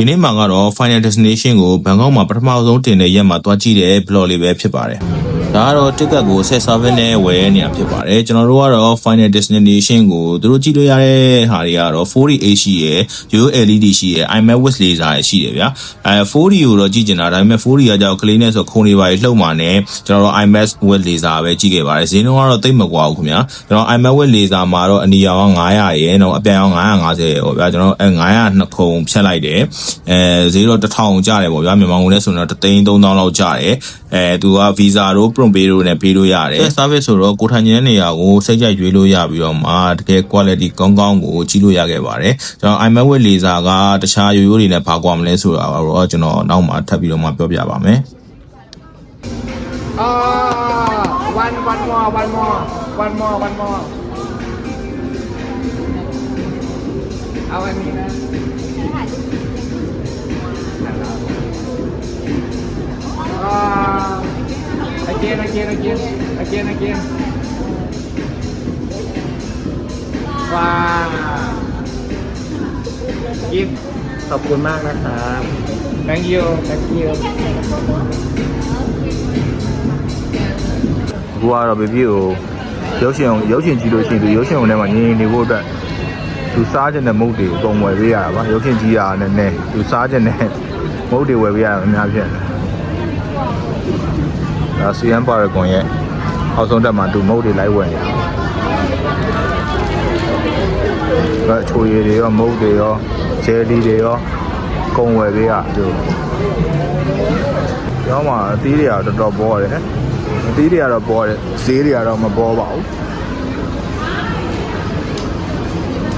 ဒီနေ့မှာကတော့ Final Destination ကိုဘန်ကောက်မှာပထမဆုံးတင်တဲ့ရက်မှာတွားကြည့်တဲ့ vlog လေးပဲဖြစ်ပါတယ်။ ဒါကတော့ ticket ကိုဆက် service နဲ့ဝယ်ရနေရဖြစ်ပါတယ်။ကျွန်တော်တို့ကတော့ Final Destination ကိုသူတို့ကြည့်လို့ရတဲ့ဟာတွေကတော့ 4D HD ရယ် ULED ရှိရယ် IMAX with laser ရယ်ရှိတယ်ဗျာ။အဲ 4D ကိုတော့ကြည့်ကျင်တာဒါပေမဲ့ 4D ကကြောက်ကလေးနဲ့ဆိုခုံတွေပါလှုပ်မှနဲ့ကျွန်တော်တို့ IMAX with laser ပဲကြည့်ခဲ့ပါတယ်။ဈေးနှုန်းကတော့တိတ်မကွာဘူးခင်ဗျာ။ကျွန်တော် IMAX with laser မှာတော့အနီရောင်က900ရယ်နော်အပြန်ရောင်950ရယ်ပေါ့ဗျာကျွန်တော်အဲ900နှစ်ခုံဖြတ်လိုက်တယ်။အဲဈေးတော့1000ကျတယ်ပေါ့ဗျာမြန်မာငွေနဲ့ဆိုတော့3သိန်း3000လောက်ကျတယ်။အဲသူက visa တို့ prompt pay တို့နဲ့ပေးလို့ရတယ်။ service ဆိုတော့ကိုထိုင်နေတဲ့နေရာကိုစိတ်ကြိုက်ရွေးလို့ရပြီးတော့မှတကယ် quality ကောင်းကောင်းကိုကြည့်လို့ရခဲ့ပါတယ်။ကျွန်တော် iMac with laser ကတခြားရိုးရိုးတွေနဲ့ဘာကွာမလဲဆိုတာတော့ကျွန်တော်နောက်မှထပ်ပြီးတော့မှပြောပြပါမယ်။ Oh, one, one more, one more, one more, one more. เอาอันนี้นะ again again again again again ว้าว gift ขอบคุณมากนะครับ thank you thank you အခုကတော့ဘေဘီကိုရုပ်ရှင်ရုပ်ရှင်ကြည့်လို့ရှိရင်သူရုပ်ရှင်ုံထဲမှာငြင်းနေဖို့အတွက်သူစားခြင်းတဲ့မုတ်တွေကိုပုံဝယ်ပေးရတာပါရုပ်ရှင်ကြည့်ရတာနဲ့နဲ့သူစားခြင်းတဲ့မုတ်တွေဝယ်ပေးရတာအများဖြစ်တယ် ဒါစီယန်ပါရကွန်ရဲ့အောက်ဆုံးတက်မှာသူမုတ်တွေလိုက်ဝယ်နေတာဒါချိုရည်တွေရောမုတ်တွေရောဂျယ်လီတွေရောကုံဝယ်ပေးရသူကျောင်းမှာအသီးတွေကတော်တော်ပေါ်ရတယ်အသီးတွေကတော့ပေါ်တယ်ဈေးတွေကတော့မပေါ်ပါဘူး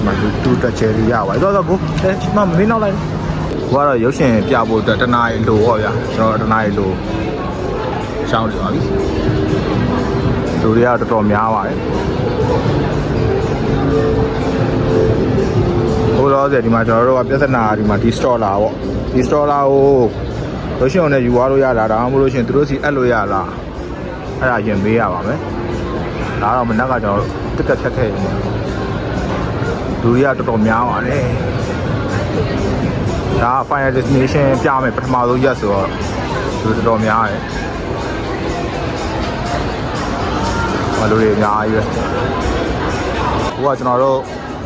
မလူတူတချယ်ရီရပါတော့တော့ကိုအဲမမင်းနောက်လိုက်ကိုကတော့ရုပ်ရှင်ပြဖို့အတွက်တနားရီလိုဟောဗျာကျွန်တော်တနားရီလို ရှောင်းနေပါပြီလူတွေကတော်တော်များပါတယ်ဟိုတော့ဒီမှာကျွန်တော်တို့ကပြဿနာဒီမှာဒီ store လာပေါ့ဒီ store လာကိုရုပ်ရှင်နဲ့ယူသွားလို့ရတာဒါမှမဟုတ်လို့ရှိရင်သူတို့စီအပ်လို့ရလားအဲ့ဒါရင်မေးရပါမယ်ဒါတော့မနက်ကကျွန်တော်တက်တက်ဖြတ်ခဲ့ရင်လူတွေကတော်တော်များပါတယ်ဒါက final destination ပြမယ်ပထမဆုံးရက်ဆိုတော့လူတော်တော်များတယ် မလူတွေအများကြီးပဲဟိုကကျွန်တော်တို့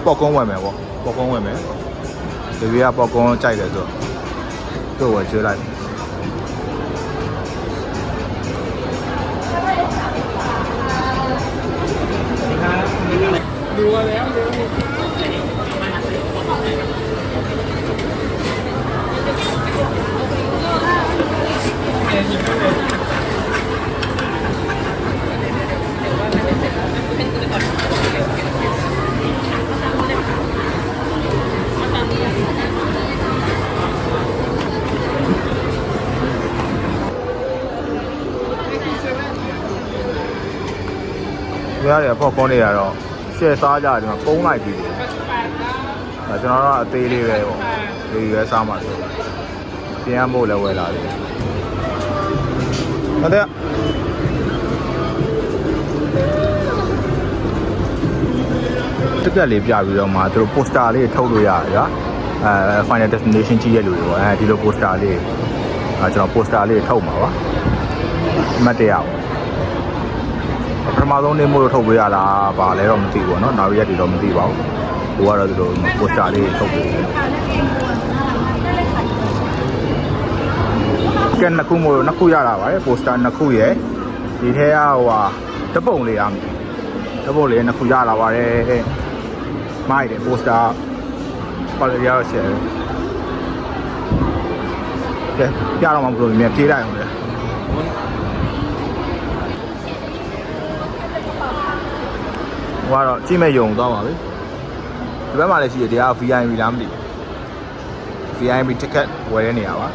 ပေါ့ကုန်းဝယ်မယ်ပေါ့ပေါ့ကုန်းဝယ်မယ်ဒီကပေါ့ကုန်းကြိုက်တယ်ဆိုတော့သူ့ဝယ်ကျွေးလိုက် သူရတဲ့ပေါ့ကုန်းတွေကတော့ရှယ်စားကြတယ်ဒီမှာကုန်းလိုက်ပြီးတယ်အဲကျွန်တော်တို့ကအသေးလေးပဲပေါ့ဒီရွယ်စားမှဆိုပြန်ဖို့လည်းဝယ်လာတယ်ဟုတ်တယ်တက်ကက်လေးပြပြီးတော့မှသူတို့ poster လေးထုတ်လို့ရတယ်ဗျာအဲ final destination ကြီးရဲ့လူတွေပေါ့အဲဒီလို poster လေးအဲကျွန်တော် poster လေးထုတ်မှာပါအမှတ်တရပါပ ထမဆုံးနေမို့လို့ထုတ်ပေးရလားဗာလဲတော့မသိဘူးเนาะနောက်ရက်တွေတော့မသိပါဘူးသူကတော့သူတို့ poster လေးထုတ်ပေးတယ်ကဲနှစ်ခုမို့လို့နှစ်ခုရတာပါတယ် poster နှစ်ခုရယ်ဒီထဲကဟိုဟာတပုံလေးအားတပုံလေးနှစ်ခုရလာပါတယ်မိုက်တယ် poster ပါရရရှယ်ကဲပြတော့မှမလို့မြင်ပြေးလိုက်အောင်လေ ဟိုကတော့ကြည့်မဲ့ယုံသွားပါပြီဒီဘက်မှာလည်းရှိတယ်တရား VIP လားမသိဘူး VIP ticket ဝယ်တဲ့နေရာပါ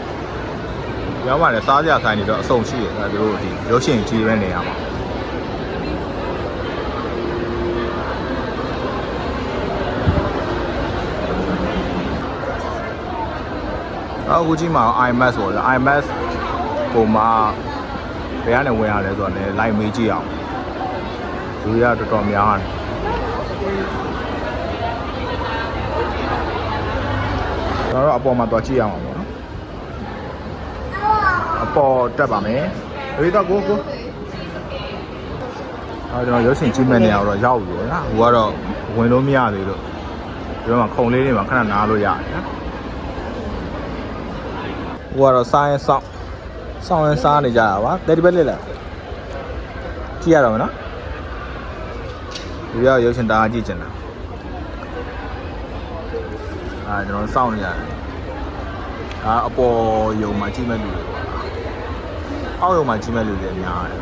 ကျောင်းမှာလည်းစားကြဆိုင်နေတော့အဆုံရှိတယ်အဲသူတို့ဒီရုပ်ရှင်ကြည့်ရတဲ့နေရာမှာအခုကြည့်မှာ IMAX ပေါ့လေ IMAX ပုံမှာဘယ်ကနေဝင်ရလဲဆိုတော့လည်း live မေးကြည့်အောင် လူတွေကတော်တော်များတယ်เကျွန်တော်တို့အပေါ်မှာသွားကြည့်ရအောင်ပေါ့နော်အပေါ်တက်ပါမယ်ဒီတော့ကိုကိုအဲကျွန်တော်ရုပ်ရှင်ကြည့်မဲ့နေရာတော့ရောက်ပြီနော်ဟိုကတော့ဝင်လို့မရသေးလို့ဒီမှာခုံလေးတွေမှာခဏနားလို့ရတယ်နော်ဟိုကတော့စားရင်စောင့်စောင့်ရင်စားနေကြတာပါတဲဒီဘက်လေးလားကြည့်ရတော့မနော် ဒီရောက်ရုပ်ရှင်တားကြည့်ချင်တာအာကျွန်တော်စောင့်နေရတယ်ဒါအပေါ်ယုံမှာကြည့်မဲ့လူတွေပေါ့အောက်ယုံမှာကြည့်မဲ့လူတွေအများတယ်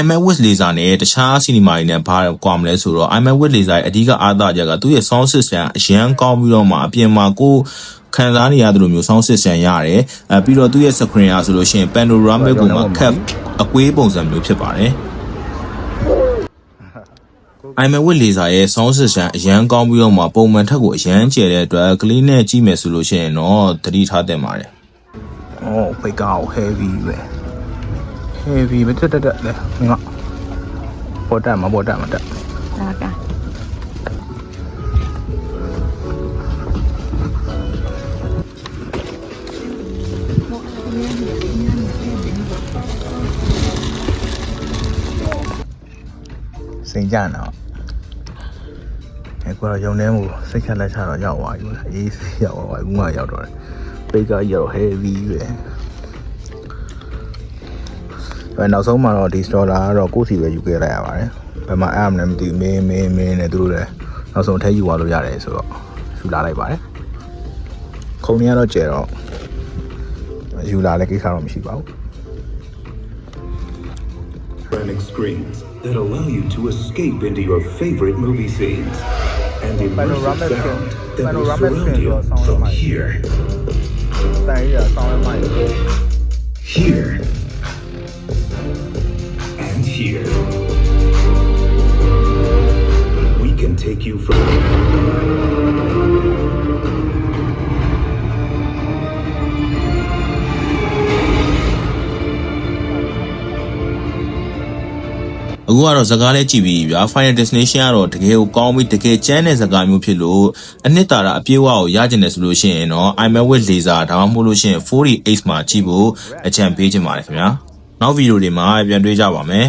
iMac with laser နဲ့တခြား cinema တွေနဲ့ဘာကွာမလဲဆိုတော့ iMac with laser ရဲ့အဓိကအားသာချက်ကသူ့ရဲ့ sound system အရန်ကောင်းပြီးတော့မှအပြင်မှာကိုယ်ခံစားနေရတယ်လို့မျိုး sound system ရတယ်အဲပြီးတော့သူ့ရဲ့ screen အားဆိုလို့ရှိရင် panoramic ပုံမှာ cap အကွေးပုံစံမျိုးဖြစ်ပါတယ် iMac with laser ရဲ့ sound system အရန်ကောင်းပြီးတော့မှပုံမှန်ထက်ကိုအရန်ကျယ်တဲ့အတွက်ကလေးနဲ့ကြည့်မယ်ဆိုလို့ရှိရင်တော့သတိထားသင့်ပါတယ်။အော်ဖိတ်ကောက် heavy ပဲ။ heavy ပဲတက်တက်တက်လေငါပေါ်တက်မှာပေါ်တက်မှာတက်ဒါကစိန်ကြနော် အဲကွာရုံထဲမှာစိတ်ချလက်ချတော့ရောက်သွားပြီအေးဆေးရောက်သွားပြီခုမှရောက်တော့တယ်ပိတ်ကရောက် heavy ပဲအဲနောက်ဆုံးမှာတော့ဒီ store ကတော့ကိုယ့်စီပဲယူခဲ့လိုက်ရပါတယ်ဘယ်မှာအဲ့အမလဲမသိဘူးမင်းမင်းမင်းနဲ့သူတို့လည်းနောက်ဆုံးအထက်ယူသွားလို့ရတယ်ဆိုတော့ယူလာလိုက်ပါတယ်ခုံကြီးကတော့ကျဲတော့ယူလာလည်းကိစ္စတော့မရှိပါဘူး panoramic screens that allow you to escape into your favorite movie scenes and immersive sound that will surround you from here. Here. And here. We can take you from အခုကတော့ဇာကားလေးကြည့်ပြီးဗျာ Final Destination ကတော့တကယ်ကိုကောင်းပြီးတကယ်ကျန်းတဲ့ဇာကားမျိုးဖြစ်လို့အနှစ်သာရအပြည့်အဝကိုရကျင်တယ်ဆိုလို့ရှိရင်တော့ iMac with laser ဒါမှမဟုတ်လို့ရှိရင် 4DX မှာကြည့်ဖို့အကြံပေးချင်ပါတယ်ခင်ဗျာနောက်ဗီဒီယိုတွေမှာပြန်တွေ့ကြပါမယ်